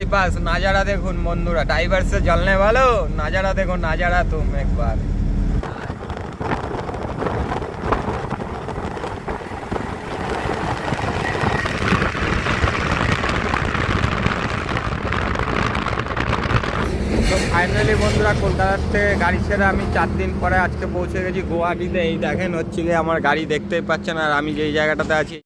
बस नजारा देखो बंधुरा ड्राइवर से जलने वालो नजारा देखो नजारा तुम एक बार তো ফাইনালি বন্ধুরা কলকাতার থেকে গাড়ি ছেড়ে আমি চার দিন পরে আজকে পৌঁছে গেছি গুয়াহাটিতে এই দেখেন হচ্ছে গিয়ে আমার গাড়ি দেখতেই পাচ্ছেন আর আমি যেই জায়গাটাতে আছি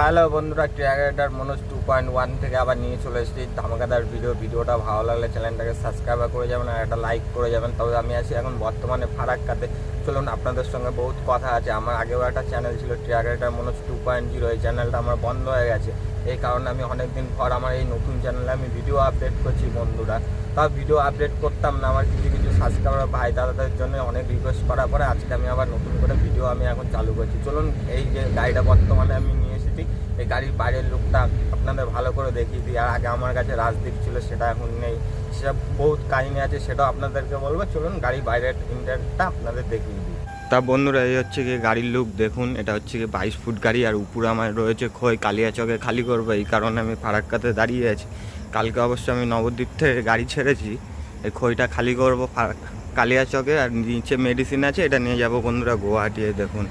হ্যালো বন্ধুরা ট্রিয়াগাইডার মনোজ টু পয়েন্ট ওয়ান থেকে আবার নিয়ে চলে এসেছি ধামাকাদার ভিডিও ভিডিওটা ভালো লাগলে চ্যানেলটাকে সাবস্ক্রাইব করে যাবেন আর একটা লাইক করে যাবেন। তবে আমি আছি এখন বর্তমানে ফারাক্কাতে। চলুন আপনাদের সঙ্গে বহুত কথা আছে। আমার আগেও একটা চ্যানেল ছিল ট্রিয়াগাইডার মনোজ টু পয়েন্ট জিরো এই চ্যানেলটা আমার বন্ধ হয়ে গেছে। এই কারণে আমি অনেকদিন পর আমার এই নতুন চ্যানেলে আমি ভিডিও আপডেট করছি বন্ধুরা। তাও ভিডিও আপডেট করতাম না। আমার কিছু কিছু সাবস্ক্রাইবার ভাই দাদাদের জন্য অনেক রিকোয়েস্ট করার পরে আজকে আমি আবার নতুন করে ভিডিও আমি এখন চালু করছি। চলুন এই যে গাড়িটা বর্তমানে আমি এসেছি এই গাড়ির বাইরের লুকটা আপনাদের ভালো করে দেখিয়ে দিই। আর আগে আমার কাছে রাজদীপ ছিল, সেটা এখন নেই। সেটা বহুত কাহিনী আছে, সেটাও আপনাদেরকে বলব। চলুন গাড়ির বাইরের ইন্টারটা আপনাদের দেখিয়ে দিই। তা বন্ধুরা, এই হচ্ছে কি গাড়ির লুক, দেখুন। এটা হচ্ছে কি বাইশ ফুট গাড়ি, আর উপরে আমার রয়েছে খই কালিয়াচকে খালি করব। এই কারণে আমি ফারাক্কাতে দাঁড়িয়ে আছি। কালকে অবশ্য আমি নবদ্বীপ থেকে গাড়ি ছেড়েছি। এই খইটা খালি করব কালিয়াচকে আর নিচে মেডিসিন আছে, এটা নিয়ে যাব বন্ধুরা গুয়াহাটি দেখুন।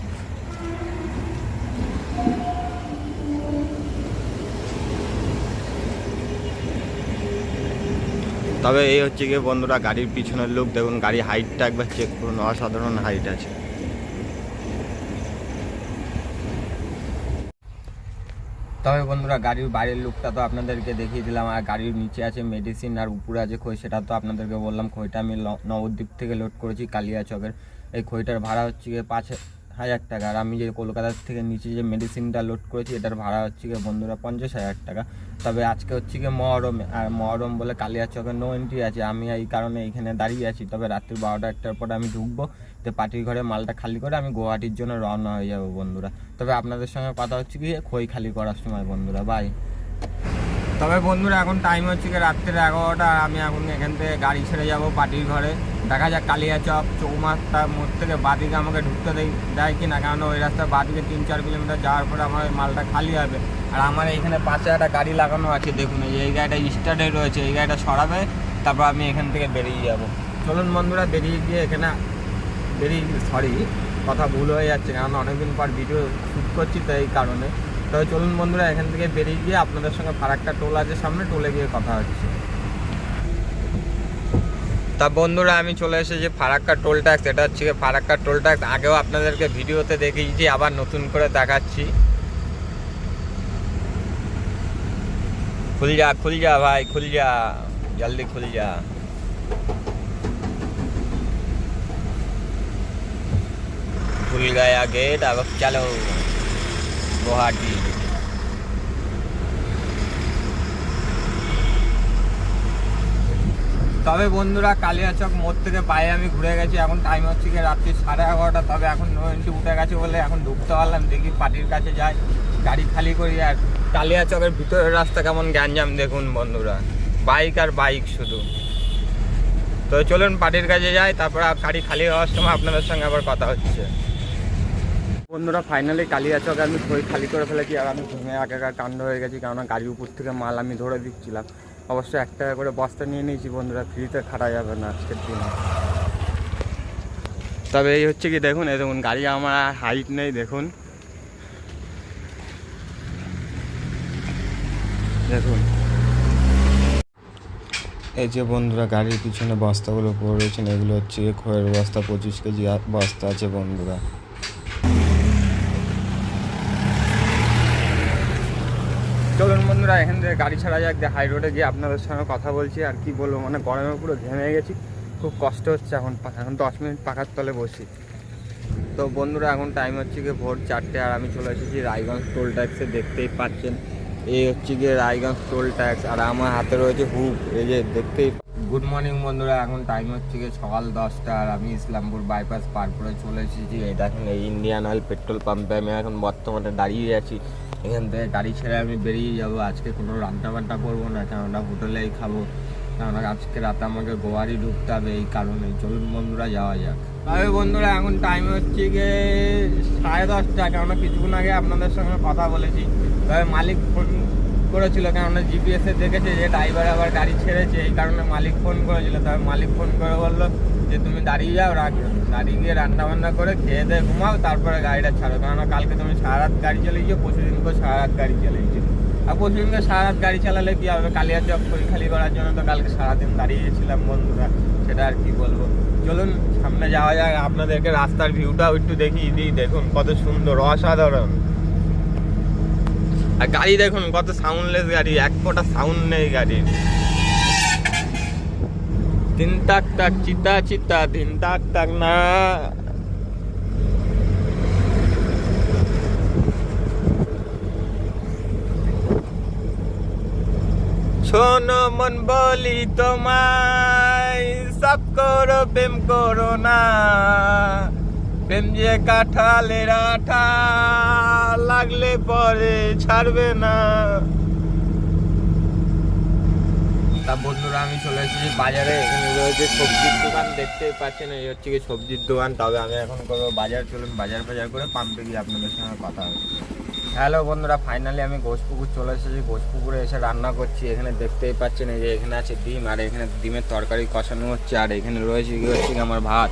তবে এই হচ্ছে গিয়ে বন্ধুরা, গাড়ির পিছনের লুক দেখুন গাড়ি হাইটটা একবার চেক করুন, অসাধারণ হাইট আছে। তবে বন্ধুরা, গাড়ির বাইরের লুকটা তো আপনাদেরকে দেখিয়ে দিলাম, আর গাড়ির নিচে আছে মেডিসিন আর উপরে আছে খই, সেটা তো আপনাদেরকে বললাম, খইটা আমি নবদ্বীপ থেকে লোড করেছি কালিয়াচকের। এই খইটার ভাড়া হচ্ছে গিয়ে পাঁচ হাজার টাকা। আর আমি যে কলকাতার থেকে নিচে যে মেডিসিনটা লোড করেছি, এটার ভাড়া হচ্ছে গিয়ে বন্ধুরা পঞ্চাশ হাজার টাকা। তবে আজকে হচ্ছে গিয়ে মহরম, আর মহরম বলে কালিয়াচকের নো এন্ট্রি আছে। আমি এই কারণে এইখানে দাঁড়িয়ে আছি। তবে রাত্রি বারোটা একটার পরে আমি ঢুকবো, তো পার্টির ঘরে মালটা খালি করে আমি গুয়াহাটির জন্য রওনা হয়ে যাব বন্ধুরা। তবে আপনাদের সঙ্গে কথা হচ্ছে কি খই খালি করার সময় বন্ধুরা। বাই তবে বন্ধুরা, এখন টাইম হচ্ছে কি রাত্রের এগারোটা আমি এখন এখান থেকে গাড়ি ছেড়ে যাব পার্টির ঘরে। দেখা যাক কালিয়াচক চৌমাথার মোড় থেকে বাদিকে আমাকে ঢুকতে দেয় দেয় কি না কারণ ওই রাস্তা বাদিকে তিন চার কিলোমিটার যাওয়ার পরে আমার মালটা খালি হবে। আর আমার এখানে পাশে একটা গাড়ি লাগানো আছে, দেখুন, এই গাড়িটা স্টার্টে রয়েছে, এই গাড়িটা সরাবে, তারপর আমি এখান থেকে বেরিয়ে যাব। চলুন বন্ধুরা, বেরিয়ে গিয়ে এখানে বেরিয়ে সরি কথা ভুল হয়ে যাচ্ছে কারণ অনেকদিন পর ভিডিও শ্যুট করছি তো এই কারণে। তবে চলুন বন্ধুরা এখান থেকে বেরিয়ে গিয়ে আপনাদের সঙ্গে ফারাক্কা টোল আছে সামনে টোলে গিয়ে কথা হচ্ছে তা বন্ধুরা আমি চলে এসেছি ফারাক্কা টোল ট্যাক্স এটা হচ্ছে গিয়ে ফারাক্কা টোল ট্যাক্স আগেও আপনাদেরকে ভিডিওতে দেখিয়েছি আবার নতুন করে দেখাচ্ছি খুল যা খুল যা ভাই খুল যা জলদি খুল যা खुल गया गेट अब चलो গুয়াহাটি। তবে বন্ধুরা, কালিয়াচক মোড় থেকে বাইরে আমি ঘুরে গেছি। এখন টাইম হচ্ছে কি রাত্রি সাড়ে এগারোটা। তবে এখন নয়েন্টি উঠে গেছে বলে এখন ঢুকতে পারলাম। দেখি পার্টির কাছে যাই। গাড়ি খালি করি আর কালিয়াচকের ভিতরের রাস্তা কেমন গ্যাঞ্জাম দেখুন বন্ধুরা। বাইক আর বাইক শুধু। তো চলুন পার্টির কাছে যাই। তারপর গাড়ি খালি হওয়ার সময় আপনাদের সঙ্গে আবার কথা হচ্ছে। বন্ধুরা ফাইনালি কালিয়াচক আমি খই খালি করে ফেলেছি, আর আমি ঘুমে আগাকার কাণ্ড হয়ে গেছি কারণ গাড়ির উপর থেকে মাল আমি ধরে দিচ্ছিলাম। অবশ্য এক টাকা করে বস্তা নিয়ে নিয়েছি বন্ধুরা, ফ্রিতে খাটা যাবে না আজকের দিনে। তবে এই হচ্ছে কি, দেখুন, এই দেখুন, গাড়ি আমার হাইট নেই, দেখুন। দেখুন। এই যে বন্ধুরা, গাড়ির পিছনে বস্তাগুলো পড়ে রয়েছেন এগুলো হচ্ছে খয়ের বস্তা, পঁচিশ কেজি বস্তা আছে বন্ধুরা। চলুন বন্ধুরা, এখান থেকে গাড়ি ছাড়া যাক হাই রোডে গিয়ে আপনাদের সঙ্গে কথা বলছি, আর কি বলব মানে গরমে পুরো ঘেমে গেছি, খুব কষ্ট হচ্ছে এখন এখন দশ মিনিট পাখার তলে বসি। তো বন্ধুরা, এখন টাইম হচ্ছে গিয়ে ভোর চারটে, আর আমি চলে এসেছি রায়গঞ্জ টোল ট্যাক্সে দেখতেই পাচ্ছেন। এই হচ্ছে গিয়ে রায়গঞ্জ টোল ট্যাক্স আর আমার হাতে রয়েছে হুপ এই যে দেখতেই গুড মর্নিং বন্ধুরা। এখন টাইম হচ্ছে গিয়ে সকাল দশটা আর আমি ইসলামপুর বাইপাস পার করে চলে এসেছি। এই দেখেন, এই ইন্ডিয়ান অয়েল পেট্রোল পাম্পে আমি এখন বর্তমানে দাঁড়িয়ে আছি। এখান থেকে গাড়ি ছেড়ে আমি বেরিয়ে যাব। আজকে কোনো রান্না বান্না করব না কেননা হোটেলেই খাব। কেননা আজকে রাতে আমাকে গোয়ারি ঢুকতে হবে এই কারণে চলুন বন্ধুরা, যাওয়া যাক। তবে বন্ধুরা, এখন টাইম হচ্ছে গিয়ে সাড়ে দশটা, কেননা কিছুক্ষণ আগে আপনাদের সঙ্গে কথা বলেছি। তবে মালিক ফোন করেছিল, কেননা জিপিএসে দেখেছে যে ড্রাইভার আবার গাড়ি ছেড়েছে, এই কারণে মালিক ফোন করেছিল। তবে মালিক ফোন করে বলল যে, তুমি দাঁড়িয়ে যাও দাঁড়িয়ে গিয়ে রান্না বান্না করে খেয়ে দিয়ে ঘুমাও, তারপরে গাড়িটা ছাড়ো। কেননা কালকে তুমি সারা রাত গাড়ি চালিয়েছো পরশু দিনকে সারা রাত গাড়ি চালিয়েছো আর পরশু দিনকে সারা রাত গাড়ি চালালে কি হবে? কালিয়া চক খালি করার জন্য তো কালকে সারাদিন দাঁড়িয়েছিলাম বন্ধুরা, সেটা আর কি বলব। চলুন, সামনে যাওয়া যাক, আপনাদেরকে রাস্তার ভিউটাও একটু দেখিয়ে দিই দেখুন কত সুন্দর, অসাধারণ। আর গাড়ি দেখুন, কত সাউন্ডলেস গাড়ি, এক ফোঁটা সাউন্ড নেই গাড়ির। তিন তাক তাক, চিতা চিতা তিন তাক তাক না। শোনো মন বলি তোমায় সব করো, প্রেম করো না। প্রেম যে কাঁঠালের আঠা লাগলে পরে ছাড়বে না। তা বন্ধুরা, আমি চলে এসেছি বাজারে। এখানে রয়েছে সবজির দোকান, দেখতেই পাচ্ছেন, এই হচ্ছে কি সবজির দোকান। তবে আমি এখন করব বাজার। চলুন বাজার বাজার করে পাম্পে গিয়ে আপনাদের সঙ্গে কথা হবে হ্যালো বন্ধুরা ফাইনালি আমি ঘোষপুকুর চলে এসেছি। ঘোষপুকুরে এসে রান্না করছি। এখানে দেখতেই পাচ্ছেন এই যে এখানে আছে ডিম, আর এখানে ডিমের তরকারি কষানো হচ্ছে, আর এখানে রয়েছে কি হচ্ছে আমার ভাত।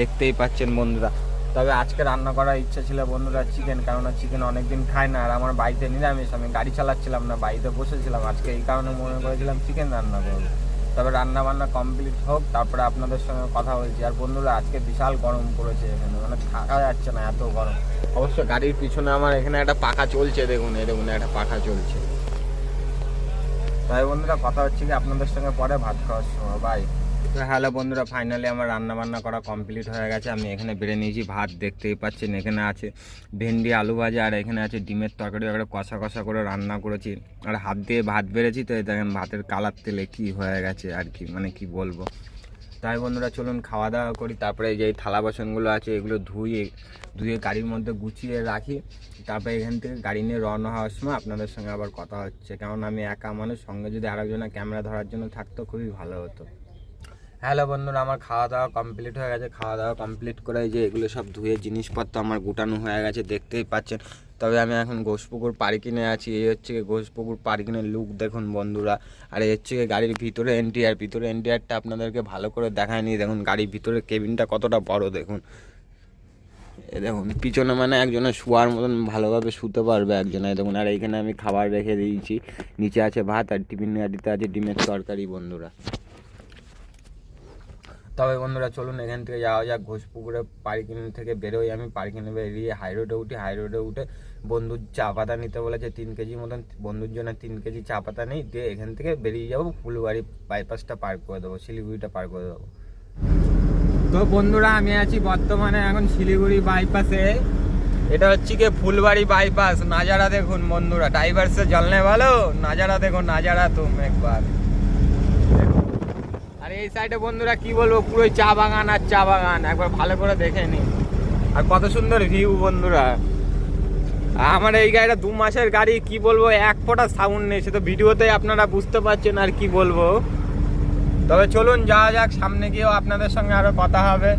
দেখতেই পাচ্ছেন বন্ধুরা। তবে আজকে রান্না করার ইচ্ছা ছিল বন্ধুরা চিকেন কেননা চিকেন অনেকদিন খায় না, আর আমার বাড়িতে নিরামিষ, আমি গাড়ি চালাচ্ছিলাম না, বাড়িতে বসেছিলাম। আজকে এই কারণে মনে করেছিলাম চিকেন রান্না করব। তবে রান্না বান্না কমপ্লিট হোক, তারপরে আপনাদের সঙ্গে কথা বলছি। আর বন্ধুরা, আজকে বিশাল গরম পড়েছে এখানে মানে থাকা যাচ্ছে না এত গরম। অবশ্য গাড়ির পিছনে আমার এখানে একটা পাখা চলছে দেখুন এই দেখুন একটা পাখা চলছে। তাই বন্ধুরা কথা হচ্ছে কি আপনাদের সঙ্গে পরে ভাত খাওয়ার সময় বাই হ্যালো বন্ধুরা ফাইনালি আমার রান্না বান্না করা কমপ্লিট হয়ে গেছে। আমি এখানে বেড়ে নিয়েছি ভাত দেখতেই পাচ্ছেন এখানে আছে ভেন্ডি আলু ভাজা আর এখানে আছে ডিমের তরকারি একটা কষা কষা করে রান্না করেছি। আর হাত দিয়ে ভাত বেড়েছি তো এই দেখেন ভাতের কালার তেলে কি হয়ে গেছে আর কি মানে কি বলব। তাই বন্ধুরা চলুন খাওয়া দাওয়া করি, তারপরে যে থালা বাসনগুলো আছে, এগুলো ধুয়ে ধুয়ে গাড়ির মধ্যে গুছিয়ে রাখি। তারপরে এখান থেকে গাড়ি নিয়ে রওনা হওয়ার সময় আপনাদের সঙ্গে আবার কথা হচ্ছে। কারণ আমি একা মানুষ, সঙ্গে যদি আরেকজনের ক্যামেরা ধরার জন্য থাকতো, খুবই ভালো হতো। হ্যালো বন্ধুরা, আমার খাওয়া দাওয়া কমপ্লিট হয়ে গেছে। খাওয়া দাওয়া কমপ্লিট করে যে এগুলো সব ধুয়ে জিনিসপত্র আমার গুটানো হয়ে গেছে, দেখতেই পাচ্ছেন। তবে আমি এখন ঘোষপুকুর পার্কিংয়ে আছি, এই হচ্ছে ঘোষপুকুর পার্কিংয়ের লুক দেখুন বন্ধুরা। আর এই হচ্ছে গাড়ির ভিতরে এনটিআর ভিতরে এনটিআরটা আপনাদেরকে ভালো করে দেখায়নি দেখুন, গাড়ির ভিতরে কেবিনটা কতটা বড় দেখুন। এ দেখুন, পিছনে মানে একজনে শোয়ার মতন ভালোভাবে শুতে পারবে একজনে দেখুন, আর এইখানে আমি খাবার রেখে দিয়েছি, নিচে আছে ভাত আর টিফিন গাড়িতে আছে ডিমের তরকারি বন্ধুরা। তবে বন্ধুরা চলুন এখান থেকে যাওয়া যাক, ঘোষপুকুরে পার্কিং থেকে বেরোই আমি। পার্কিং বেরিয়ে হাই রোডে উঠি। হাই রোডে উঠে বন্ধুর চা পাতা নিতে বলেছে, তিন কেজি মতন। বন্ধুর জন্য তিন কেজি চা পাতা নেই, দিয়ে এখান থেকে বেরিয়ে যাব, ফুলবাড়ি বাইপাসটা পার করে দেবো, শিলিগুড়িটা পার করে দেবো। তো বন্ধুরা আমি আছি বর্তমানে এখন শিলিগুড়ি বাইপাসে এটা হচ্ছে কি ফুলবাড়ি বাইপাস নাজারা দেখুন বন্ধুরা ড্রাইভার সে জলনে ভালো? নাজারা দেখুন নাজারা তুম একবার। আর এই সাইডে বন্ধুরা কি বলব পুরো চা বাগান আর চা বাগান। একবার ভালো করে দেখে নি আর কত সুন্দর ভিউ বন্ধুরা। আমার এই গাড়িটা দু মাসের গাড়ি, কি বলব, এক ফোঁটা সাউন্ড নেই। সে তো ভিডিওতে আপনারা বুঝতে পারছেন আর কি বলব। তবে চলুন, যাওয়া যাক, সামনে গিয়েও আপনাদের সঙ্গে আরও কথা হবে।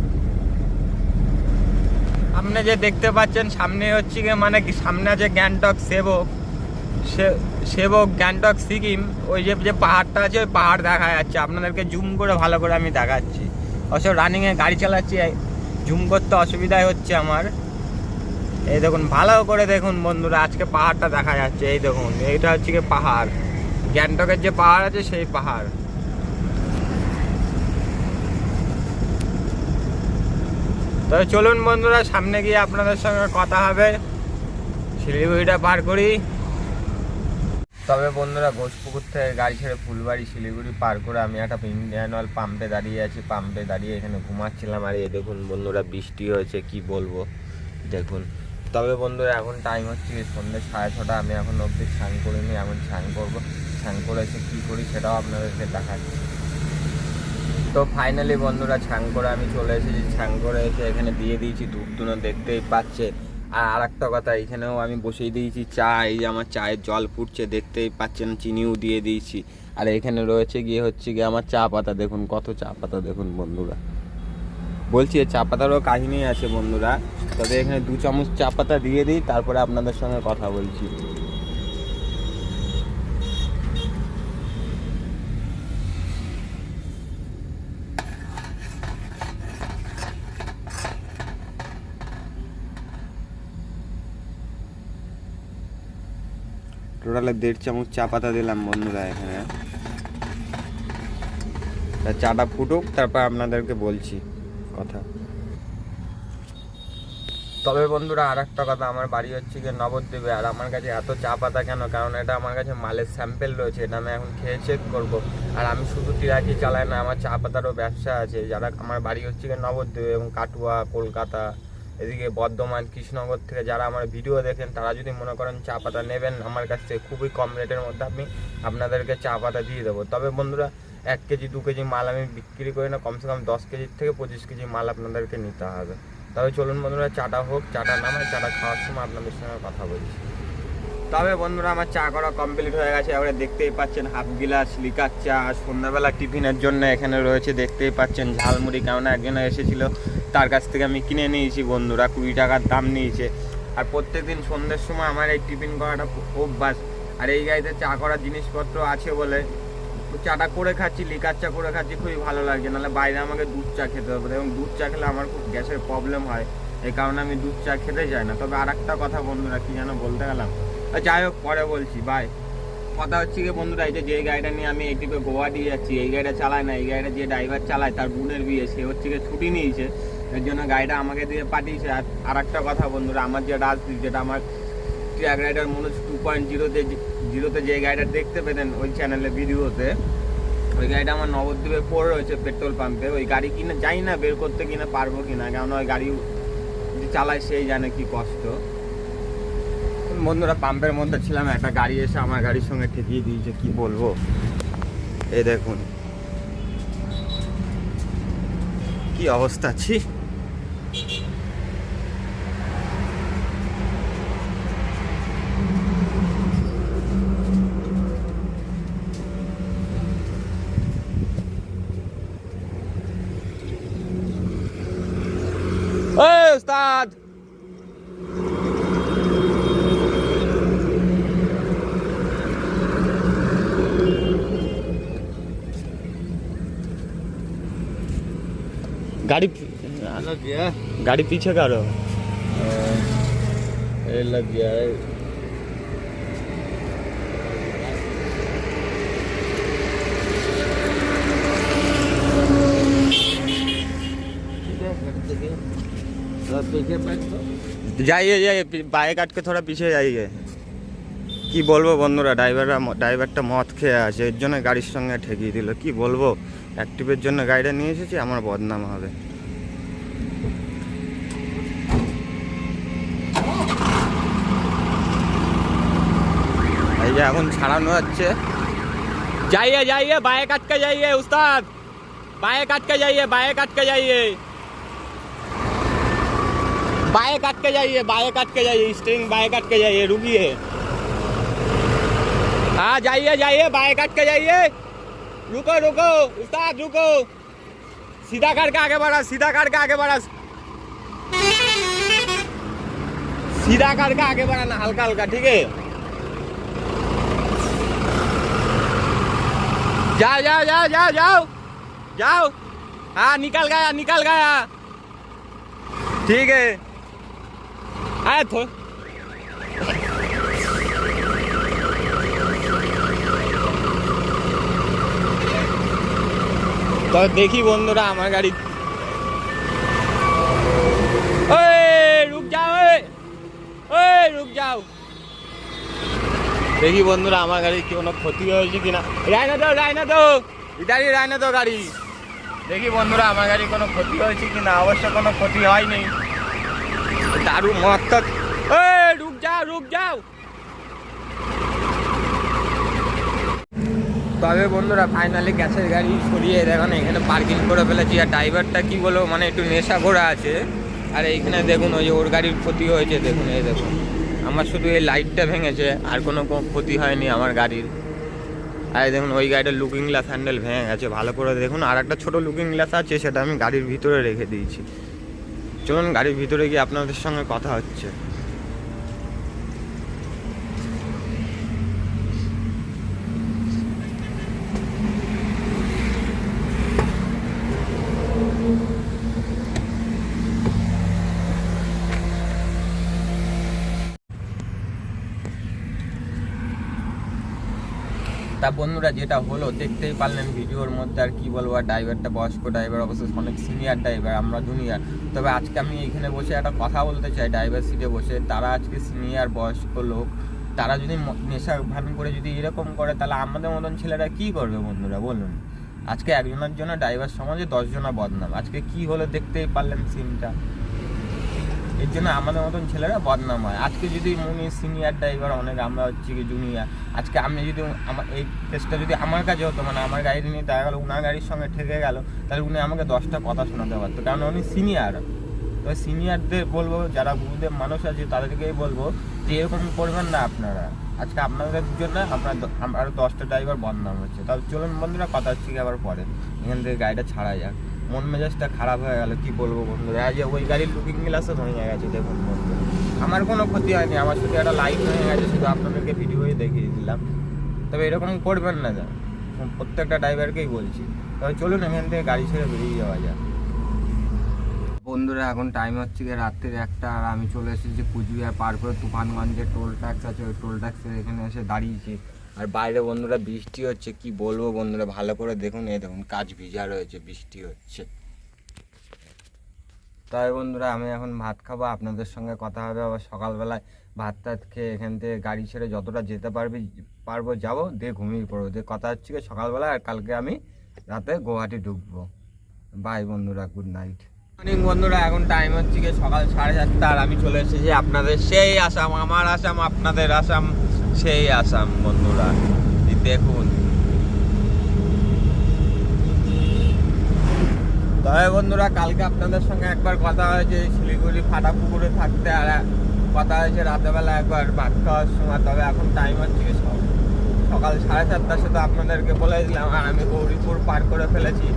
আপনি যে দেখতে পাচ্ছেন সামনে হচ্ছে গিয়ে মানে সামনে আছে গ্যাংটক সেবক, সে- সেবক গ্যাংটক সিকিম, ওই যে যে পাহাড়টা আছে, ওই পাহাড় দেখা যাচ্ছে। আপনাদেরকে জুম করে, ভালো করে আমি দেখাচ্ছি। অবশ্য রানিংয়ে গাড়ি চালাচ্ছি জুম করতে অসুবিধাই হচ্ছে আমার। এই দেখুন, ভালো করে দেখুন বন্ধুরা, আজকে পাহাড়টা দেখা যাচ্ছে। এই দেখুন, এইটা হচ্ছে কি পাহাড়। গ্যাংটকের যে পাহাড় আছে, সেই পাহাড়। তবে চলুন বন্ধুরা, সামনে গিয়ে আপনাদের সঙ্গে কথা হবে। শিলিগুড়িটা পার করি। তবে বন্ধুরা, ঘোষপুকুর থেকে গাড়ি ছেড়ে ফুলবাড়ি শিলিগুড়ি পার করে আমি একটা ইন্ডিয়ান অয়েল পাম্পে দাঁড়িয়ে আছি। পাম্পে দাঁড়িয়ে এখানে ঘুমাচ্ছিলাম আর এই দেখুন বন্ধুরা, বৃষ্টি হয়েছে, কি বলব? দেখুন। তবে বন্ধুরা, এখন টাইম হচ্ছে সন্ধ্যে সাড়ে ছটা, আমি এখন অবধি স্নান করিনি, এখন স্নান করব। স্নান করে এসে কী করি সেটাও আপনাদেরকে দেখাচ্ছি। তো ফাইনালি বন্ধুরা ছাং করে আমি চলে এসেছি। ছাং করে এসে এখানে দিয়ে দিয়েছি ধূপ দুনো দেখতেই পাচ্ছে আর আরেকটা কথা, এখানেও আমি বসিয়ে দিয়েছি চা, এই যে আমার চায়ের জল ফুটছে, দেখতেই পাচ্ছেন, চিনিও দিয়ে দিয়েছি। আর এখানে রয়েছে গিয়ে হচ্ছে গিয়ে আমার চা পাতা, দেখুন কত চা পাতা, দেখুন বন্ধুরা। বলছি চা পাতারও কাহিনী আছে বন্ধুরা। তবে এখানে দু চামচ চা পাতা দিয়ে দিই, তারপরে আপনাদের সঙ্গে কথা বলছি। টোটালে দেড় চামচ চা পাতা দিলাম বন্ধুরা এখানে। চাটা ফুটুক, তারপর আপনাদেরকে বলছি কথা। তবে বন্ধুরা আর একটা কথা, আমার বাড়ি হচ্ছে গিয়ে নবদ্বীপে, আর আমার কাছে এত চা পাতা কেন? কারণ এটা আমার কাছে মালের স্যাম্পেল রয়েছে, এটা আমি এখন খেয়ে চেক করব। আর আমি শুধু তিরাকি চালাই না, আমার চা পাতারও ব্যবসা আছে। যারা, আমার বাড়ি হচ্ছে গিয়ে নবদ্বীপে এবং কাটুয়া, কলকাতা এদিকে বর্ধমান, কৃষ্ণনগর থেকে যারা আমার ভিডিও দেখেন, তারা যদি মনে করেন চা পাতা নেবেন, আমার কাছ থেকে খুবই কম রেটের মধ্যে আমি আপনাদেরকে চা পাতা দিয়ে দেবো। তবে বন্ধুরা, এক কেজি, দু কেজি মাল আমি বিক্রি করি না, কমসে কম দশ কেজির থেকে পঁচিশ কেজি মাল আপনাদেরকে নিতে হবে। তবে চলুন বন্ধুরা, চাটা হোক, চাটা নামায় চাটা খাওয়ার সময় আপনাদের সঙ্গে কথা বলছি তবে বন্ধুরা, আমার চা করা কমপ্লিট হয়ে গেছে। এবারে দেখতেই পাচ্ছেন, হাফ গিলাস লিকার চা, সন্ধ্যাবেলা টিফিনের জন্য এখানে রয়েছে। দেখতেই পাচ্ছেন, ঝালমুড়ি কেমন একজন এসেছিল। তার কাছ থেকে আমি কিনে নিয়েছি, বন্ধুরা কুড়ি টাকার দাম নিয়েছে। আর প্রত্যেক দিন সন্ধ্যের সময় আমার এই টিফিন করাটা অভ্যাস। আর এই গাড়িতে চা করার জিনিসপত্র আছে বলে চাটা করে খাচ্ছি লিকার চা করে খাচ্ছি, খুবই ভালো লাগছে নাহলে বাইরে আমাকে দুধ চা খেতে হবে। এবং দুধ চা খেলে আমার খুব গ্যাসের প্রবলেম হয়। এই কারণে আমি দুধ চা খেতে চাই না। তবে আর একটা কথা বন্ধুরা, কি যেন বলতে গেলাম? যাই হোক, পরে বলছি। বাই কথা হচ্ছে কি বন্ধুরা, এই যে গাড়িটা নিয়ে আমি এই টিপে গোয়া দিয়ে যাচ্ছি, এই গাড়িটা চালায় না, এই গাড়িটা যে ড্রাইভার চালায় তার বোনের বিয়ে, সে হচ্ছে গিয়ে ছুটি নিয়েছে। এর জন্য গাড়িটা আমাকে দিয়ে পাঠিয়েছে। আর একটা কথা বন্ধুরা, আমার যে রাজদীপ, যেটা আমার track rider Manoj two point জিরোতে জিরোতে যে গাড়িটা দেখতে পেতেন ওই চ্যানেলে ভিডিওতে, ওই গাড়িটা আমার নবদ্বীপে পড়ে রয়েছে পেট্রোল পাম্পে। ওই গাড়ি কিনে যাই না বের করতে কিনা, পারব কিনা, কেননা ওই গাড়ি যে চালায় সেই জানে কি কষ্ট। বন্ধুরা, পাম্পের মধ্যে ছিলাম, একটা গাড়ি এসে আমার গাড়ির সঙ্গে ঠেকিয়ে দিয়েছে, কি বলব? এই দেখুন। কি অবস্থা, ছি ওই উস্তাদ गाड़ी लग गया गाड़ी पीछे करो ये लग गया है पीछे बैठ तो जाइए जाइए पी- बाइक काट के थोड़ा पीछे जाइए কি বলবো বন্ধুরা ড্রাইভাররা ড্রাইভারটা মদ খেয়ে আছে এর জন্য গাড়ির সঙ্গে ঠেকিয়ে দিল কি বলবো অ্যাক্টিভের জন্য গাড়িটা নিয়ে এসেছি আমার বদনাম হবে এই যে এখন ছাড়ানো যাচ্ছে जाइए जाइए बाएं काट के जाइए उस्ताद बाएं काट के जाइए बाएं काट के जाइए बाएं काट के जाइए बाएं काट के जाइए स्ट्रिंग बाएं काट के जाइए रुकिए हाँ जाइए जाइए बाएं काट के जाइए रुको रुको उस्ताद रुको सीधा करके आगे बढ़ा सीधा करके आगे बढ़ा सीधा करके आगे बढ़ाना हल्का हल्का ठीक है जाओ जाओ जाओ जाओ जाओ जाओ हाँ निकल गया निकल गया ठीक है आए थो তো দেখি বন্ধুরা আমার গাড়ি। রুক যাও, ওই রুক যাও। দেখি বন্ধুরা আমার গাড়ির কি কোনো ক্ষতি হয়েছে কিনা। রায়না তো রায়না তো ইদারি রায়না তো গাড়ি। দেখি বন্ধুরা আমার গাড়ি কোনো ক্ষতি হয়েছে কিনা, অবশ্য কোনো ক্ষতি হয়নি। দারু মত এই রুক যাও রুক যাও। তবে বন্ধুরা ফাইনালি গ্যাসের গাড়ি সরিয়ে দেখুন, এখানে পার্কিং করে ফেলেছি। আর ড্রাইভারটা কি বলব মানে একটু নেশা করে আছে। আর এইখানে দেখুন, ওই যে ওর গাড়ির ক্ষতি হয়েছে, দেখুন, এই দেখুন। আমার শুধু এই লাইটটা ভেঙেছে, আর কোনো ক্ষতি হয়নি আমার গাড়ির। আর দেখুন, ওই গাড়িটা লুকিং গ্লাস হ্যান্ডেল ভেঙে গেছে, ভালো করে দেখুন। আর একটা ছোটো লুকিং গ্লাস আছে, সেটা আমি গাড়ির ভিতরে রেখে দিয়েছি। চলুন, গাড়ির ভিতরে গিয়ে আপনাদের সঙ্গে কথা হচ্ছে। তা বন্ধুরা যেটা হলো, দেখতেই পারলেন ভিডিওর মধ্যে আর কি বলব, আর ড্রাইভারটা বয়স্ক ড্রাইভার অবশ্য অনেক সিনিয়র ড্রাইভার আমরা জুনিয়র তবে আজকে আমি এখানে বসে একটা কথা বলতে চাই ড্রাইভার সিটে বসে। তারা আজকে সিনিয়র বয়স্ক লোক। তারা যদি নেশা ভান করে যদি এরকম করে, তাহলে আমাদের মতন ছেলেরা কি করবে বন্ধুরা, বলুন? আজকে একজনের জন্য ড্রাইভার সমাজে দশজনা বদনাম। আজকে কি হলো দেখতেই পারলেন সিনটা এর জন্য আমাদের মতন ছেলেরা বদনাম হয়। আজকে যদি উনি সিনিয়র ড্রাইভার অনেক, আমরা হচ্ছি কি জুনিয়র আজকে আমি যদি আমার এই কেসটা যদি আমার কাছে হতো মানে আমার গাড়ি নিয়ে দেখা গেলো, উনার গাড়ির সঙ্গে ঠেকে গেল, তাহলে উনি আমাকে দশটা কথা শোনাতে পারতো। কারণ উনি সিনিয়র তো সিনিয়রদের বলব, যারা গুরুদেব মানুষ আছে, তাদেরকেই বলব যে এরকম করবেন না আপনারা। আজকে আপনাদের জন্য আপনার দ- আরও দশটা ড্রাইভার বদনাম হচ্ছে। তাহলে চলুন বন্ধুরা, কথা হচ্ছে আবার পরে। এখান থেকে গাড়িটা ছাড়া যাক। মন মেজাজটা খারাপ হয়ে গেল, কি বলব বন্ধুরা আজ ওই গাড়ির লুকিং গ্লাসও ভেঙে গেছে, দেখুন আমার কোনো ক্ষতি হয়নি, আমার শুধু একটা লাইট ভেঙে গেছে, শুধু আপনাদেরকে ভিডিওই দেখিয়ে দিলাম। তবে এরকম করবেন না যা প্রত্যেকটা ড্রাইভারকেই বলছি। তবে চলুন, এখান থেকে গাড়ি ছেড়ে বেরিয়ে যাওয়া যাক। বন্ধুরা, এখন টাইম হচ্ছে গিয়ে রাত্রির একটা, আর আমি চলে এসেছি কুচবিহার পার করে, তুফানগঞ্জে টোল ট্যাক্স আছে, ওই টোল ট্যাক্সের এখানে এসে দাঁড়িয়েছি। আর বাইরে বন্ধুরা বৃষ্টি হচ্ছে, কি বলব বন্ধুরা? ভালো করে দেখুন, এই দেখুন কাজ ভিজা রয়েছে, বৃষ্টি হচ্ছে। তাই বন্ধুরা, আমি এখন ভাত খাব, আপনাদের সঙ্গে কথা হবে আবার সকালবেলায়। ভাত টাত খেয়ে এখান থেকে গাড়ি ছেড়ে যতটা যেতে পারবি, পারব, যাব, দিয়ে ঘুমিয়ে পড়ব। দিয়ে কথা হচ্ছে কি, সকালবেলা আর কালকে আমি রাতে গুয়াহাটি ঢুকবো। বাই বন্ধুরা, গুড নাইট। মর্নিং বন্ধুরা, এখন টাইম হচ্ছে গিয়ে সকাল সাড়ে সাতটা আর আমি চলে এসেছি আপনাদের, সেই আসাম, আমার আসাম, আপনাদের আসাম। সেই আসাম, বন্ধুরা। দেখুন। তবে বন্ধুরা, কালকে আপনাদের সঙ্গে একবার কথা হয়েছে, শিলিগুড়ি ফাটা পুকুরে থাকতে আর কথা হয়েছে রাতেবেলা একবার ভাত খাওয়ার সময়। তবে এখন টাইম হচ্ছে সকাল সাড়ে সাতটার সাথে আপনাদেরকে বলে দিলাম, আর আমি গৌরীপুর পার করে ফেলেছি।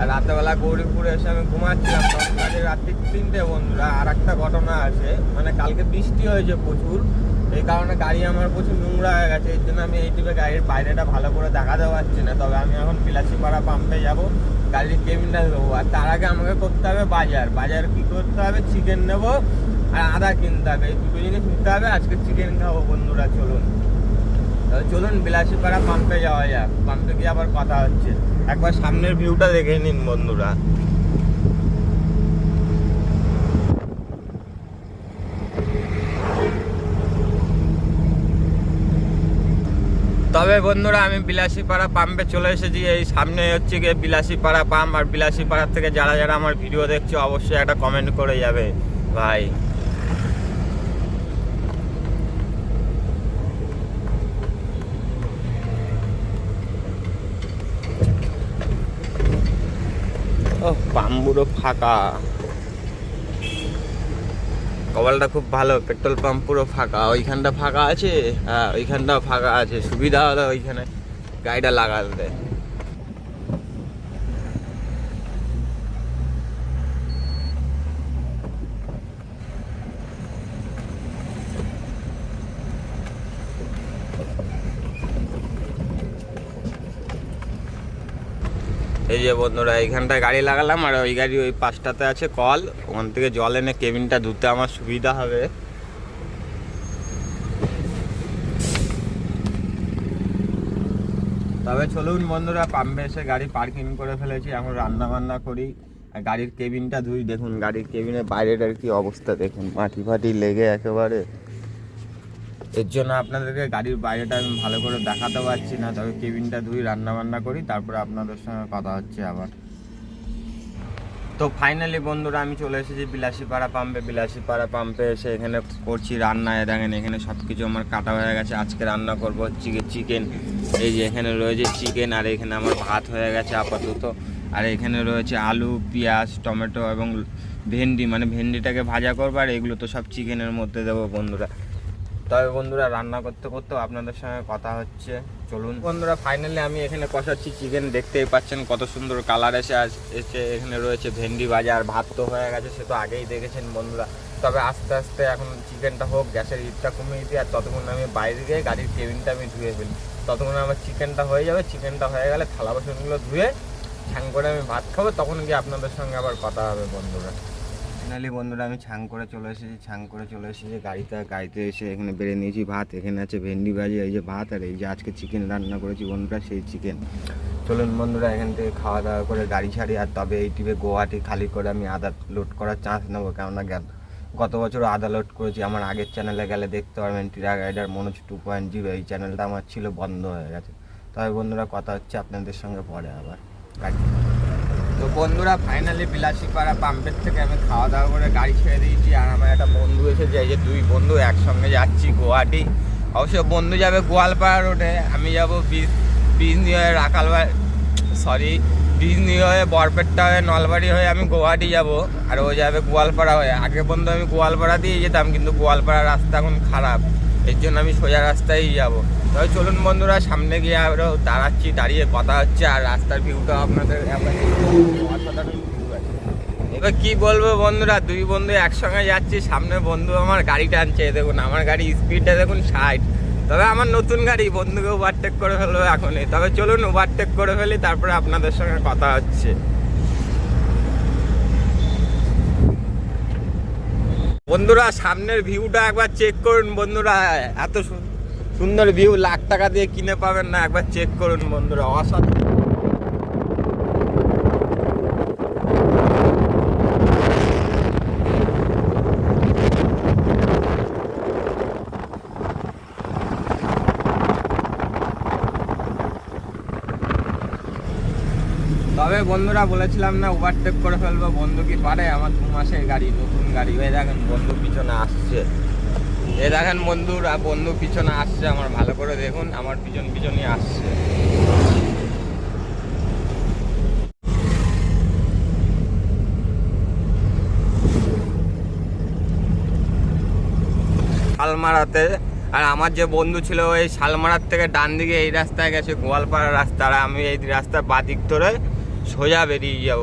আর রাতেবেলা গৌরীপুরে এসে আমি ঘুমাচ্ছিলাম তখন রাত্রি তিনটে বন্ধুরা আর একটা ঘটনা আছে। মানে কালকে বৃষ্টি হয়েছে প্রচুর। এই কারণে গাড়ি আমার প্রচুর নোংরা হয়ে গেছে, এর জন্য আমি এই টিপে গাড়ির বাইরেটা ভালো করে দেখাতে পারছি না। তবে আমি এখন বিলাসীপাড়া পাম্পে যাব, গাড়ির কেবিনটা দেবো আর তার আগে আমাকে করতে হবে বাজার। বাজার কি করতে হবে? চিকেন নেব আর আদা কিনতে হবে। এই দুটো জিনিস নিতে হবে, আজকে চিকেন খাব বন্ধুরা, চলুন। চলুন বিলাসীপাড়া পাম্পে যাওয়া যাক। পাম্পে গিয়ে আবার কথা হচ্ছে। একবার সামনের ভিউটা দেখে নিন বন্ধুরা। তবে বন্ধুরা আমি বিলাসীপাড়া পাম্পে চলে এসেছি। এই সামনে হচ্ছে গিয়ে বিলাসীপাড়া পাম্প আর বিলাসীপাড়ার থেকে যারা যারা আমার ভিডিও দেখছে অবশ্যই একটা কমেন্ট করে যাবে, ভাই। ও ফাঁকা। কপালটা খুব ভালো, পেট্রোল পাম্প পুরো ফাঁকা, ওইখানটা ফাঁকা আছে হ্যাঁ ওইখানটাও ফাঁকা আছে, সুবিধা হলো ওইখানে, গাড়িটা লাগাতে। এই যে বন্ধুরা, এইখানটায় গাড়ি লাগালাম আর ওই গাড়ি ওই পাশটাতে আছে কল। ওখান থেকে জল এনে কেবিনটা ধুতে আমার সুবিধা হবে। তবে চলুন বন্ধুরা, পাম্পে এসে গাড়ি পার্কিং করে ফেলেছি, এখন রান্না বান্না করি। আর গাড়ির কেবিনটা ধুই, দেখুন গাড়ির কেবিনের বাইরেটার কি অবস্থা, দেখুন, মাটি ফাটি লেগে একেবারে। এর জন্য আপনাদেরকে গাড়ির বাইরেটা আমি ভালো করে দেখাতে পারছি না, তবে কেবিনটা ধুই রান্নাবান্না করি, তারপরে আপনাদের সঙ্গে কথা হচ্ছে আবার। তো ফাইনালি বন্ধুরা, আমি চলে এসেছি বিলাসীপাড়া পাম্পে বিলাসীপাড়া পাম্পে এসে এখানে করছি রান্না। দেখেন, এখানে সব কিছু আমার কাটা হয়ে গেছে। আজকে রান্না করব হচ্ছে চিকেন এই যে এখানে রয়েছে চিকেন আর এখানে আমার ভাত হয়ে গেছে আপাতত। আর এখানে রয়েছে আলু, পেঁয়াজ, টমেটো এবং ভেন্ডি। মানে ভেন্ডিটাকে ভাজা করব, আর এগুলো তো সব চিকেনের মধ্যে দেবো বন্ধুরা। তবে বন্ধুরা রান্না করতে করতেও আপনাদের সঙ্গে কথা হচ্ছে। চলুন। বন্ধুরা ফাইনালি আমি এখানে কষাচ্ছি চিকেন দেখতেই পাচ্ছেন কত সুন্দর কালার এসে এসে এখানে রয়েছে ভেন্ডি বাজার ভাত তো হয়ে গেছে, সে তো আগেই দেখেছেন বন্ধুরা। তবে আস্তে আস্তে এখন চিকেনটা হোক, গ্যাসের ইটটা কমিয়ে দিই, আর ততক্ষণ আমি বাইরে গিয়ে গাড়ির কেবিনটা আমি ধুয়ে ফেলি। ততক্ষণ আমার চিকেনটা হয়ে যাবে। চিকেনটা হয়ে গেলে থালা বাসনগুলো ধুয়ে ছাং করে আমি ভাত খাব। তখন গিয়ে আপনাদের সঙ্গে আবার কথা হবে বন্ধুরা। ফাইনালি বন্ধুরা আমি ছাং করে চলে এসেছি, ছাং করে চলে এসেছি গাড়িতে গাড়িতে এসে এখানে বেড়ে নিয়েছি ভাত, এখানে আছে ভেন্ডি ভাজি, এই যে ভাত, আর এই যে আজকে চিকেন রান্না করেছি বন্ধুরা, সেই চিকেন চলুন বন্ধুরা এখান থেকে খাওয়া দাওয়া করে গাড়ি ছাড়ি, আর তবে এই টিপে গুয়াহাটি খালি করে আমি আদা লোড করার চান্স নেব, কেননা গেল, গত বছর আদা লোড করেছি, আমার আগের চ্যানেলে গেলে দেখতে পারবেন টিরা guider Manoj two point zero এই চ্যানেলটা আমার ছিল বন্ধ হয়ে গেছে। তবে বন্ধুরা কথা হচ্ছে আপনাদের সঙ্গে পরে আবার। গাড়ি বন্ধুরা ফাইনালি বিলাসীপাড়া পাম্পের থেকে আমি খাওয়া দাওয়া করে গাড়ি ছেড়ে দিয়েছি আর আমার একটা বন্ধু এসেছে, এই যে দুই বন্ধু একসঙ্গে যাচ্ছি গুয়াহাটি। অবশ্য বন্ধু যাবে গোয়ালপাড়া রোডে আমি যাব বীজ বীজ নিয়ে রাখালবাড়ি সরি বীজ নিয়ে হয়ে বরপেটটা হয়ে নলবাড়ি হয়ে আমি গুয়াহাটি যাব, আর ও যাবে গোয়ালপাড়া হয়ে। আগে বন্ধু আমি গোয়ালপাড়া দিয়ে যেতাম, কিন্তু গোয়ালপাড়া রাস্তা এখন খারাপ। এর জন্য আমি সোজা রাস্তায় যাব। তবে চলুন বন্ধুরা, সামনে গিয়ে আরও দাঁড়াচ্ছি, দাঁড়িয়ে কথা হচ্ছে, আর রাস্তার ভিউটা আপনাদের। এবার কি বলব বন্ধুরা, দুই বন্ধু একসঙ্গে যাচ্ছি, সামনে বন্ধু আমার গাড়ি টানছে দেখুন, আমার গাড়ি স্পিডটা দেখুন ষাট। তবে আমার নতুন গাড়ি, বন্ধুকে ওভারটেক করে ফেলব এখনই। তবে চলুন ওভারটেক করে ফেলি, তারপরে আপনাদের সঙ্গে কথা হচ্ছে। বন্ধুরা, সামনের ভিউটা একবার চেক করুন বন্ধুরা। এত সুন্দর ভিউ লাখ টাকা দিয়ে কিনে পাবেন না, একবার চেক করুন বন্ধুরা, অসাধারণ। তবে বন্ধুরা বলেছিলাম না ওভারটেক করে ফেলব, বন্ধু কি পারে? আমার দু মাসের গাড়ি, নতুন গাড়ি। ওই দেখেন, বন্ধু পিছনে আসছে। এ দেখেন বন্ধুরা, বন্ধু পিছনে আসছে, আমার ভালো করে দেখুন, আমার পিছন পিছনই আসছে। শালমারাতে, আর আমার যে বন্ধু ছিল, ওই শালমারার থেকে ডান দিকে এই রাস্তায় গেছে, গোয়ালপাড়া রাস্তা, আর আমি এই রাস্তার বাদিক ধরে সোজা বেরিয়ে যাব।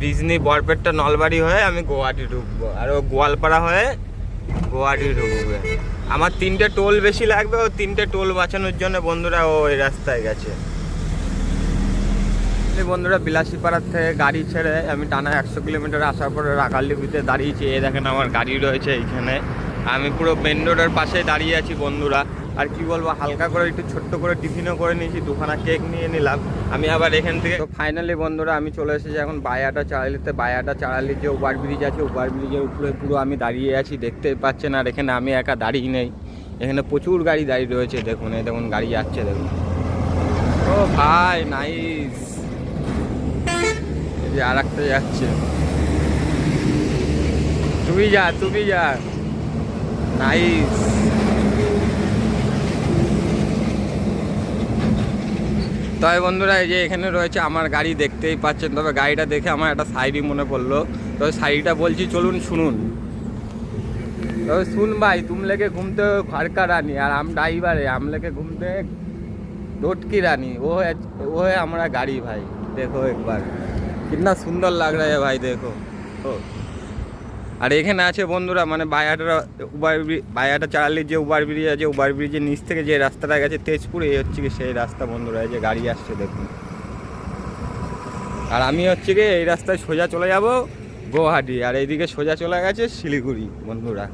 ডিজনি বরপেটটা নলবাড়ি হয়ে আমি গোয়াটি ঢুকবো। আর ও গোয়ালপাড়া হয়ে গোয়াটি ঢুকবে। আমার তিনটে টোল বেশি লাগবে, ও তিনটে টোল বাঁচানোর জন্য বন্ধুরা ও ওই রাস্তায় গেছে। এই বন্ধুরা বিলাসীপাড়ার থেকে গাড়ি ছেড়ে আমি টানা একশো কিলোমিটার আসার পরে রাকালডিবিতে দাঁড়িয়েছি। এ দেখেন আমার গাড়ি রয়েছে এইখানে। আমি পুরো মেন রোডের পাশে দাঁড়িয়ে আছি বন্ধুরা। আর কি বলব, হালকা করে একটু ছোট্ট করে টিফিনও করে নিয়েছি, দুখানা কেক নিয়ে নিলাম। আমি আবার এখান থেকে তো ফাইনালি বন্ধুরা, আমি চলে এসেছি এখন বায়াটা চাড়ালিতে বায়াটা চাড়ালির যে ওভার ব্রিজ আছে, ওভার ব্রিজের উপরে পুরো আমি দাঁড়িয়ে আছি, দেখতেই পাচ্ছেন। আর এখানে আমি একা দাঁড়িয়ে নেই। এখানে প্রচুর গাড়ি দাঁড়িয়ে রয়েছে। দেখুন, এই দেখুন, গাড়ি যাচ্ছে, দেখুন। ও ভাই নাইস আর একটা যাচ্ছে। তুমি যা তুমি যা। নাইস তবে বন্ধুরা এই যে এখানে রয়েছে আমার গাড়ি দেখতেই পাচ্ছেন তবে গাড়িটা দেখে আমার একটা শায়রি মনে পড়লো তবে শায়রিটা বলছি চলুন শুনুন তবে শুন ভাই তুম লেকে ঘুমতে घर का रानी আর हम ड्राइवर है हम लेके घूमते हैं रोड की रानी वो है वो है हमारा गाड़ी भाई देखो एक बार कितना सुंदर लग रहा है भाई देखो ও আর এখানে আছে বন্ধুরা মানে বায়াটা উবার বায়াটা চালালির যে উবার ব্রিজ আছে উবার ব্রিজের নিচ থেকে যে রাস্তাটা গেছে, তেজপুরে, এই হচ্ছে কি সেই রাস্তা বন্ধুরা, এই যে গাড়ি আসছে, দেখুন। আর আমি হচ্ছে কি এই রাস্তায় সোজা চলে যাব গুয়াহাটি, আর এইদিকে সোজা চলে গেছে শিলিগুড়ি, বন্ধুরা।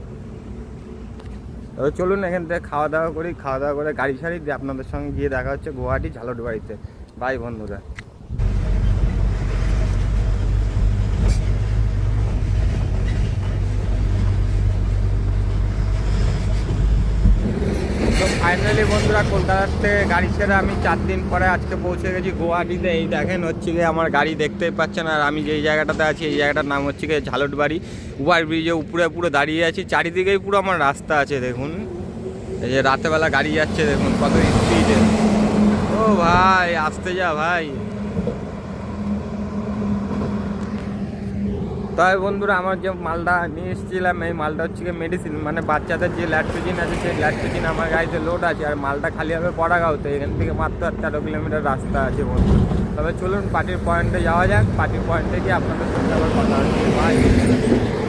তবে চলুন এখান থেকে খাওয়া দাওয়া করি, খাওয়া দাওয়া করে গাড়ি ছাড়ি দিয়ে আপনাদের সঙ্গে গিয়ে দেখা হচ্ছে গুয়াহাটি ঝালট বাড়িতে বাই বন্ধুরা তো ফাইনালি বন্ধুরা কলকাতার থেকে গাড়ি ছেড়ে আমি চার দিন পরে আজকে পৌঁছে গেছি গুয়াহাটিতে। এই দেখেন হচ্ছে গিয়ে আমার গাড়ি দেখতেই পাচ্ছেন, আর আমি যেই জায়গাটাতে আছি, এই জায়গাটার নাম হচ্ছে গিয়ে ঝালটবাড়ি ওভার ব্রিজে উপরে পুরো দাঁড়িয়ে আছি, চারিদিকেই পুরো আমার রাস্তা আছে, দেখুন। এই যে রাতেবেলা গাড়ি যাচ্ছে, দেখুন কত স্পিডে ও ভাই, আসতে যা ভাই। তবে বন্ধুরা আমার যে মালটা নিয়ে এসেছিলাম, এই মালটা হচ্ছে মেডিসিন মানে বাচ্চাদের যে ল্যাট্রিজিন আছে, সেই ল্যাট্রিজিন আমার গাড়িতে লোড আছে, আর মালটা খালি হবে পড়াগাঁও তো এখান থেকে মাত্র তেরো কিলোমিটার রাস্তা আছে বন্ধু। তবে চলুন পার্টির পয়েন্টে যাওয়া যাক। পার্টির পয়েন্টে গিয়ে আপনাদের সঙ্গে আবার কথা হচ্ছে।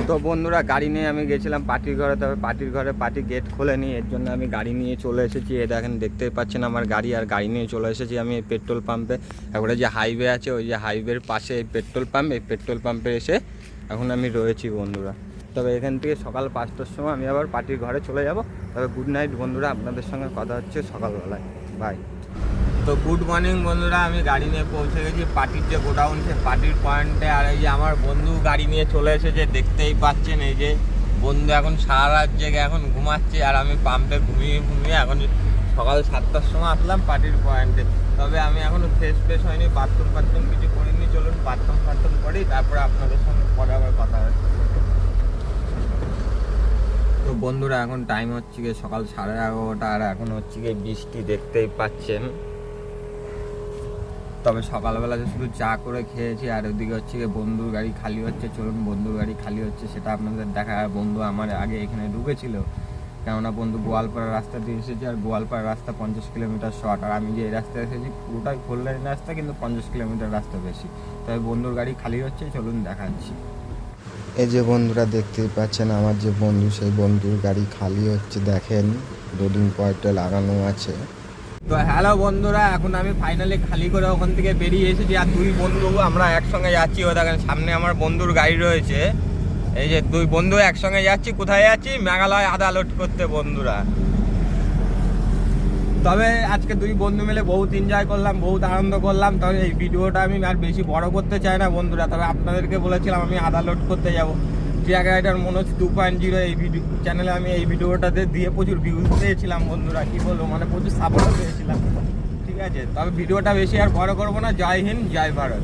তো বন্ধুরা গাড়ি নিয়ে আমি গেছিলাম পার্টির ঘরে। তবে পার্টির ঘরে পার্টি গেট খোলেনি এর জন্য আমি গাড়ি নিয়ে চলে এসেছি। এটা এখন দেখতেই পাচ্ছেন আমার গাড়ি। আর গাড়ি নিয়ে চলে এসেছি আমি পেট্রোল পাম্পে একবারে যে হাইওয়ে আছে, ওই যে হাইওয়ের পাশে পেট্রোল পাম্প এই পেট্রোল পাম্পে এসে এখন আমি রয়েছি বন্ধুরা। তবে এখান থেকে সকাল পাঁচটার সময় আমি আবার পার্টির ঘরে চলে যাব। তবে গুড নাইট বন্ধুরা, আপনাদের সঙ্গে কথা হচ্ছে সকালবেলায়। বাই তো গুড মর্নিং বন্ধুরা, আমি গাড়ি নিয়ে পৌঁছে গেছি। পার্টির যে গোডাউন সে পার্টির পয়েন্টে। আর এই যে আমার বন্ধু গাড়ি নিয়ে চলে এসেছে, দেখতেই পাচ্ছেন এই যে বন্ধু এখন সারা রাত জেগে এখন ঘুমাচ্ছে। আর আমি পাম্পে ঘুমিয়ে ঘুমিয়ে এখন সকাল সাতটার সময় আসলাম পার্টির পয়েন্টে। তবে আমি এখনও ফ্রেশ ফ্রেশ হয়নি বাথরুম ফাথরুম কিছু করিনি। বাথরুম ফাথরুম করি, তারপরে আপনাদের সঙ্গে পরে আবার কথা হবে। তো বন্ধুরা, এখন টাইম হচ্ছে গিয়ে সকাল সাড়ে এগারোটা, আর এখন হচ্ছে গিয়ে বৃষ্টি দেখতেই পাচ্ছেন। তবে সকালবেলা যে শুধু চা করে খেয়েছি, আর ওদিকে হচ্ছে গিয়ে বন্ধুর গাড়ি খালি হচ্ছে, চলুন বন্ধুর গাড়ি খালি হচ্ছে, সেটা আপনাদের দেখা বন্ধু আমার আগে এখানে ঢুকেছিল কেননা বন্ধু গোয়ালপাড়া রাস্তা দিয়ে এসেছে আর গোয়ালপাড়া রাস্তা পঞ্চাশ কিলোমিটার শর্ট আর আমি যে এই রাস্তায় এসেছি পুরোটাই ফোর লাইন রাস্তা কিন্তু পঞ্চাশ কিলোমিটার রাস্তা বেশি। তবে বন্ধুর গাড়ি খালি হচ্ছে চলুন দেখাচ্ছি। এই যে বন্ধুরা দেখতেই পাচ্ছেন আমার যে বন্ধু সেই বন্ধুর গাড়ি খালি হচ্ছে দেখেন লোডিং পয়েন্টে লাগানো আছে। তো হ্যালো বন্ধুরা এখন আমি ফাইনালি খালি করে ওখান থেকে বেরিয়ে এসেছি আর দুই বন্ধু আমরা একসঙ্গে যাচ্ছি। ও দেখেন সামনে আমার বন্ধুর গাড়ি রয়েছে। এই যে দুই বন্ধু একসঙ্গে যাচ্ছি, কোথায় যাচ্ছি? মেঘালয় আদালত করতে বন্ধুরা। তবে আজকে দুই বন্ধু মিলে বহুত এনজয় করলাম, বহুত আনন্দ করলাম। তবে এই ভিডিওটা আমি আর বেশি বড় করতে চাই না বন্ধুরা। তবে আপনাদেরকে বলেছিলাম আমি আদালত করতে যাব। টিয়া গাড়িটার মনে হচ্ছে টু পয়েন্ট জিরো এই ভিডিও চ্যানেলে আমি এই ভিডিওটাতে দিয়ে প্রচুর ভিউজ পেয়েছিলাম বন্ধুরা, কি বলব? মানে প্রচুর সাপোর্টও পেয়েছিলাম। ঠিক আছে? তবে ভিডিওটা বেশি আর বড় করব না। জয় হিন্দ, জয় ভারত।